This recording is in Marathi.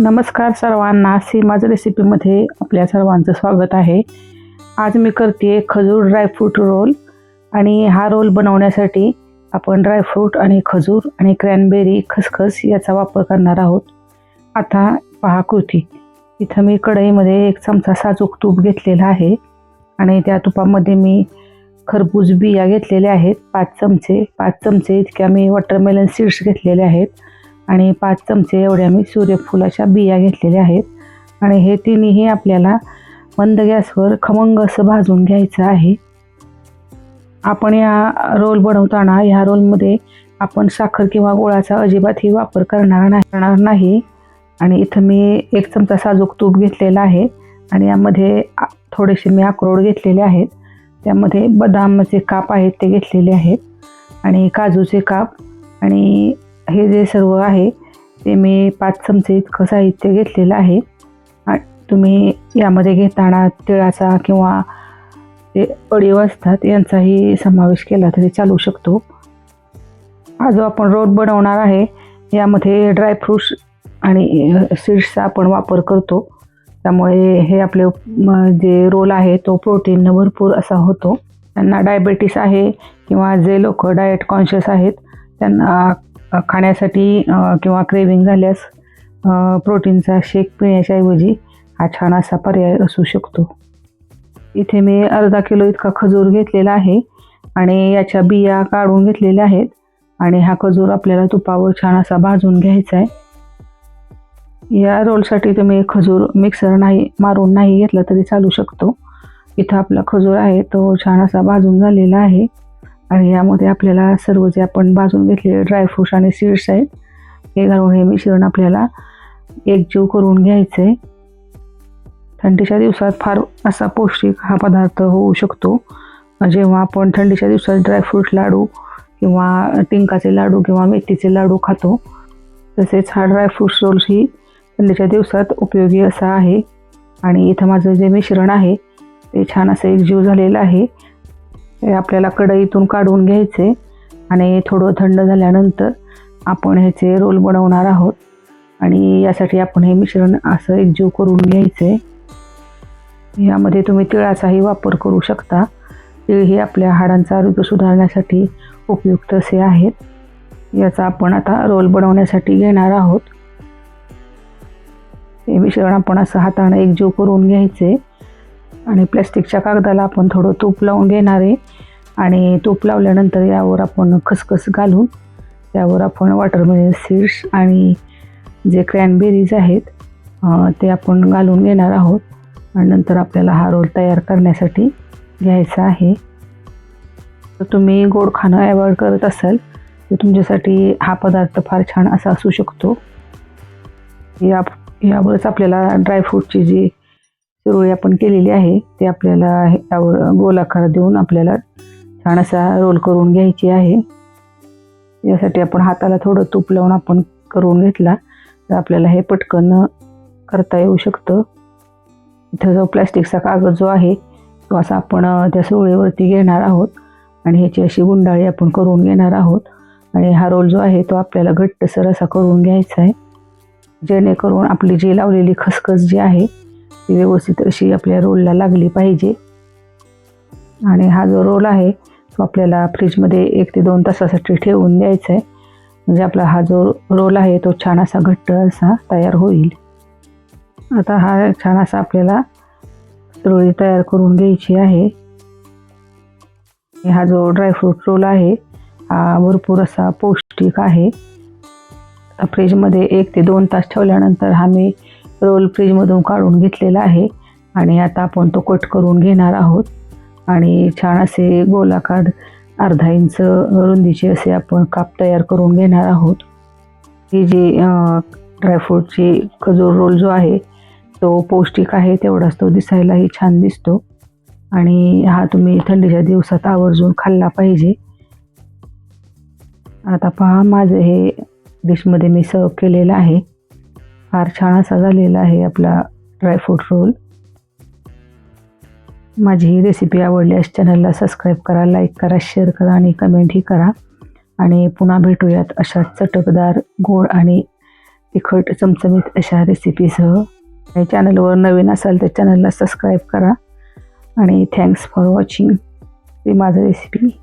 नमस्कार सर्वांना. सीमाज रेसिपीमध्ये आपल्या सर्वांचं स्वागत आहे. आज मी करते खजूर ड्रायफ्रूट रोल आणि हा रोल बनवण्यासाठी आपण ड्रायफ्रूट आणि खजूर आणि क्रॅनबेरी खसखस याचा वापर करणार आहोत. आता पहा कृती. इथं मी कढईमध्ये एक चमचा साजूक तूप घेतलेला आहे आणि त्या तुपामध्ये मी खरबूज बिया घेतलेल्या आहेत. पाच चमचे पाच चमचे इतक्या मी वॉटरमेलन सीड्स घेतलेले आहेत. आणि पाच चमचे एवढ्या मी सूर्यफुलाच्या बिया घेतलेल्या आहेत. आणि हे तिन्ही आपल्याला मंद गॅसवर खमंग असं भाजून घ्यायचं आहे. आपण या रोल बनवताना ह्या रोलमध्ये आपण साखर किंवा गोळाचा अजिबातही वापर करणार नाही करणार नाही. आणि इथं मी एक चमचा साजूक तूप घेतलेला आहे. आणि यामध्ये आ- थोडेसे मी अक्रोड घेतलेले आहेत. त्यामध्ये बदामचे काप आहेत ते घेतलेले आहेत. आणि काजूचे काप आणि हे जे सर्व आहे ते मी पाच चमचे इतकं साहित्य घेतलेलं आहे. तुम्ही यामध्ये घेताना तिळाचा किंवा ते अडीव असतात यांचाही समावेश केला तरी चालू शकतो. हा जो आपण रोल बनवणार आहे. यामध्ये ड्रायफ्रूट्स आणि सीड्सचा आपण वापर करतो. त्यामुळे हे आपले जे रोल आहे तो प्रोटीननं भरपूर असा होतो. त्यांना डायबेटीस आहे किंवा जे लोक डाएट कॉन्शियस आहेत त्यांना खाण्यासाठी किंवा क्रेविंग झाल्यास प्रोटीनचा शेक पिण्याच्या ऐवजी हा छान असा पर्याय असू शकतो. इथे मी अर्धा किलो इतका खजूर घेतलेला आहे आणि याच्या बिया काढून घेतलेल्या आहेत आणि हा खजूर आपल्याला तुपावर छान असा भाजून घ्यायचा आहे या रोलसाठी तुम्ही खजूर मिक्सर नाही मारून नाही घेतला तरी चालू शकतो. इथं आपला खजूर आहे तो छान असा भाजून झालेला आहे. आणि यामध्ये आपल्याला सर्व जे आपण भाजून घेतलेले ड्रायफ्रूट्स आणि सीड्स आहेत हे घालून हे मिश्रण आपल्याला एकजीव करून घ्यायचं. आहे थंडीच्या दिवसात फार असा पौष्टिक हा पदार्थ होऊ शकतो. जेव्हा आपण थंडीच्या दिवसात ड्रायफ्रूट लाडू किंवा टिंकाचे लाडू किंवा मेथीचे लाडू खातो तसेच हा ड्रायफ्रूट्स रोल्स ही थंडीच्या दिवसात उपयोगी असा आहे. आणि इथं माझं जे मिश्रण आहे ते छान असं एकजीव झालेलं आहे. हे आपल्याला कढईतून काढून घ्यायचे आणि थोडं थंड झाल्यानंतर आपण ह्याचे रोल बनवणार आहोत. आणि यासाठी आपण हे मिश्रण असं एकजीव करून घ्यायचे. यामध्ये तुम्ही तिळाचाही वापर करू शकता. तीळ हे आपल्या हाडांचं आरोग्य सुधारण्यासाठी उपयुक्त असे आहेत. याचा आपण आता रोल बनवण्यासाठी घेणार आहोत. हे मिश्रण आपण असं हाताने एकजीव करून घ्यायचे. आणि प्लॅस्टिकच्या कागदाला आपण थोडं तूप लावून घेणार आहे. आणि तूप लावल्यानंतर यावर आपण खसखस घालून त्यावर आपण वॉटरमेलन सीड्स आणि जे क्रॅनबेरीज आहेत ते आपण घालून घेणार आहोत. आणि नंतर आपल्याला हा रोल तयार करण्यासाठी घ्यायचा आहे. तर तुम्ही गोड खाणं अवॉइड करत असाल तर तुमच्यासाठी हा पदार्थ फार छान असा असू शकतो. या यावरच आपल्याला ड्रायफ्रूटची जी सुरळी आपण केलेली आहे ते आपल्याला हे- यावर गोलाकार देऊन आपल्याला छान असा रोल करून घ्यायची आहे. यासाठी आपण हाताला थोडं तूप लावून आपण करून घेतला तर आपल्याला हे पटकन करता येऊ शकतं. इथं जो प्लॅस्टिकचा कागद जो आहे तो असा आपण त्या सुरळीवरती घेणार आहोत आणि ह्याची अशी गुंडाळी आपण करून घेणार आहोत. आणि हा रोल जो आहे तो आपल्याला घट्टसर असा करून घ्यायचा आहे. जेणेकरून आपली जी लावलेली खसखस जी आहे ती व्यवस्थित अशी आपल्या रोलला लागली पाहिजे. आणि हा जो रोल आहे तो आपल्याला फ्रीजमध्ये एक ते दोन तासासाठी ठेवून द्यायचा आहे. म्हणजे आपला हा जो रोल आहे तो छान असा घट्ट असा तयार होईल. आता हा छान असा आपल्याला रोळी तयार करून घ्यायची आहे. हा जो ड्रायफ्रूट रोल आहे हा भरपूर असा पौष्टिक आहे. फ्रीजमध्ये एक ते दोन तास ठेवल्यानंतर हा मी रोल फ्रीजमधून काढून घेतलेला आहे. आणि आता आपण तो कट करून घेणार आहोत. आणि छान असे गोलाकार अर्धा इंच रुंदीचे असे आपण काप तयार करून घेणार आहोत. ही जी ड्रायफ्रूटची खजूर रोल जो आहे तो पौष्टिक आहे तेवढाच तो दिसायलाही छान दिसतो. आणि हा तुम्ही थंडीच्या दिवसात आवर्जून खाल्ला पाहिजे. आता पहा माझं हे डिशमध्ये मी सर्व केलेलं आहे. फार छान असा झालेला आहे आपला ड्रायफ्रूट रोल माझी ही रेसिपी आवडल्यास चॅनलला सबस्क्राईब करा लाईक करा शेअर करा आणि कमेंटही करा. आणि पुन्हा भेटूयात अशा चटकदार गोड आणि तिखट चमचमीत अशा रेसिपीसह आणि चॅनलवर नवीन असाल तर चॅनलला सबस्क्राईब करा. आणि थँक्स फॉर वॉचिंग ते माझं रेसिपी